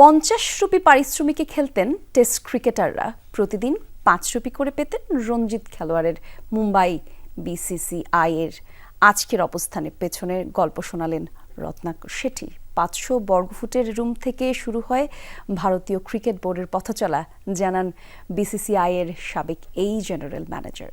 পঞ্চাশ রুপি পারিশ্রমিকে খেলতেন টেস্ট ক্রিকেটাররা। প্রতিদিন পাঁচ রুপি করে পেতেন রঞ্জিত খেলোয়াড়ের মুম্বাই বিসিসিআই এর। আজকের অবস্থানের পেছনের গল্প শোনালেন রত্নাকর শেঠি। পাঁচশো বর্গফুটের রুম থেকে শুরু হয় ভারতীয় ক্রিকেট বোর্ডের পথচলা, জানান বিসিসিআই এর সাবেক এই জেনারেল ম্যানেজার।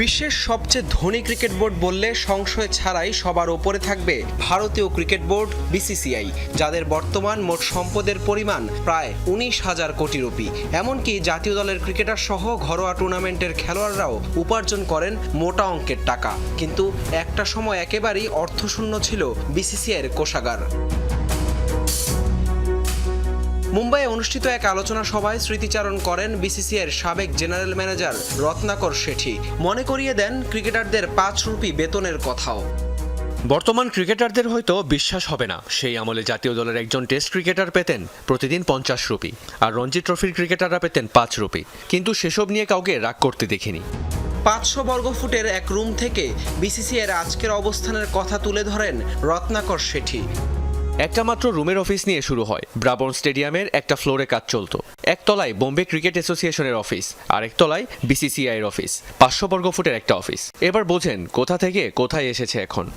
বিশ্বের সবচেয়ে ধনী ক্রিকেট বোর্ড বললে সংশয় ছাড়াই সবার ওপরে থাকবে ভারতীয় ক্রিকেট বোর্ড, বিসিসিআই, যাদের বর্তমান মোট সম্পদের পরিমাণ প্রায় উনিশ হাজার কোটি রুপি। এমনকি জাতীয় দলের ক্রিকেটার সহ ঘরোয়া টুর্নামেন্টের খেলোয়াড়রাও উপার্জন করেন মোটা অঙ্কের টাকা। কিন্তু একটা সময় একেবারেই অর্থশূন্য ছিল বিসিসিআইয়ের কোষাগার। মুম্বাইয়ে অনুষ্ঠিত এক আলোচনা সভায় স্মৃতিচারণ করেন বিসিসিআইয়ের সাবেক জেনারেল ম্যানেজার রত্নাকর শেঠি। মনে করিয়ে দেন ক্রিকেটারদের পাঁচ রুপি বেতনের কথাও। বর্তমান ক্রিকেটারদের হয়তো বিশ্বাস হবে না। সেই আমলে জাতীয় দলের একজন টেস্ট ক্রিকেটার পেতেন প্রতিদিন পঞ্চাশ রুপি আর রঞ্জি ট্রফির ক্রিকেটাররা পেতেন পাঁচ রুপি। কিন্তু সেসব নিয়ে কাউকে রাগ করতে দেখিনি। পাঁচশো বর্গফুটের এক রুম থেকে বিসিসিআইয়ের আজকের অবস্থানের কথা তুলে ধরেন রত্নাকর শেঠি। একটা মাত্র রুমের অফিস নিয়ে শুরু হয়। ব্রাবন স্টেডিয়ামের একটা ফ্লোরে কাজ চলতো। একতলায় বোম্বে ক্রিকেট অ্যাসোসিয়েশনের অফিস আর একতলায় বিসিসিআই এর অফিস পাঁচশো বর্গ ফুটের একটা অফিস। এবার বোঝেন, কোথা থেকে কোথায় এসেছে এখন।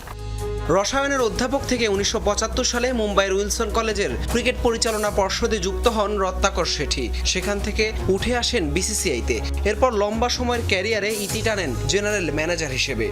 রসায়নের অধ্যাপক থেকে উনিশশো পঁচাত্তর সালে মুম্বাইয়ের উইলসন কলেজের ক্রিকেট পরিচালনা পর্ষদে যুক্ত হন রত্নাকর শেঠি। সেখান থেকে উঠে আসেন বিসিসিআইতে। এরপর লম্বা সময়ের ক্যারিয়ারে ইতি টানেন জেনারেল ম্যানেজার হিসেবে।